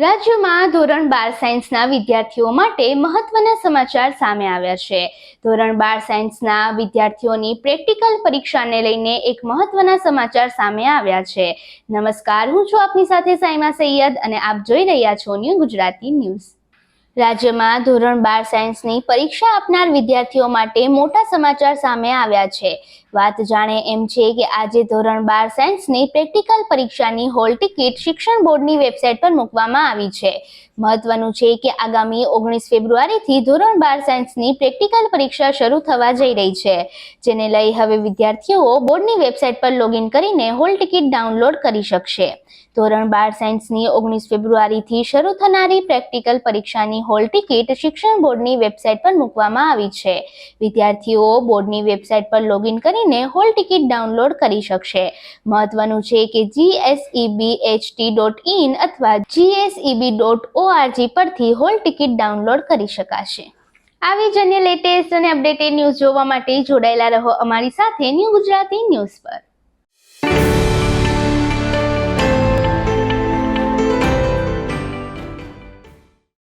રાજ્યમાં ધોરણ બાર સાયન્સના વિદ્યાર્થીઓ માટે મહત્વના સમાચાર સામે આવ્યા છે. ધોરણ બાર સાયન્સના વિદ્યાર્થીઓની પ્રેક્ટિકલ પરીક્ષાને લઈને એક મહત્વના સમાચાર સામે આવ્યા છે. નમસ્કાર, હું છું આપની સાથે સાઈમા સૈયદ અને આપ જોઈ રહ્યા છો ન્યૂ ગુજરાતી ન્યૂઝ. રાજ્યમાં ધોરણ બાર સાયન્સની પરીક્ષા આપનાર વિદ્યાર્થીઓ માટે મોટા સમાચાર સામે આવ્યા છે. વાત જાણે એમ છે કે આજે ધોરણ બાર સાયન્સની પ્રેક્ટિકલ પરીક્ષાની હોલ ટિકિટ શિક્ષણ બોર્ડની વેબસાઇટ પર મૂકવામાં આવી છે. મહત્વનું છે કે આગામી ઓગણીસ ફેબ્રુઆરીથી ધોરણ બાર સાયન્સની પ્રેક્ટિકલ પરીક્ષા શરૂ થવા જઈ રહી છે, જેને લઈ હવે વિદ્યાર્થીઓ બોર્ડની વેબસાઇટ પર લોગિન કરીને હોલ ટિકિટ ડાઉનલોડ કરી શકશે. ધોરણ બાર સાયન્સની ઓગણીસ ફેબ્રુઆરીથી શરૂ થનારી પ્રેક્ટિકલ પરીક્ષાની હોલ ટિકિટ શિક્ષણ બોર્ડની વેબસાઇટ પર મૂકવામાં આવી છે. વિદ્યાર્થીઓ બોર્ડની વેબસાઇટ પર લોગિન કરીને હોલ ટિકિટ ડાઉનલોડ કરી શકશે. મહત્વનું છે કે જીએસઈબી એચટી ડોટ ઇન અથવા જીએસઈબી ડોટ ઓઆરજી પરથી હોલ ટિકિટ ડાઉનલોડ કરી શકાશે. આવી જ અન્ય લેટેસ્ટ અને અપડેટેડ ન્યૂઝ જોવા માટે જોડાયેલા રહો અમારી સાથે ન્યૂ ગુજરાતી ન્યૂઝ પર.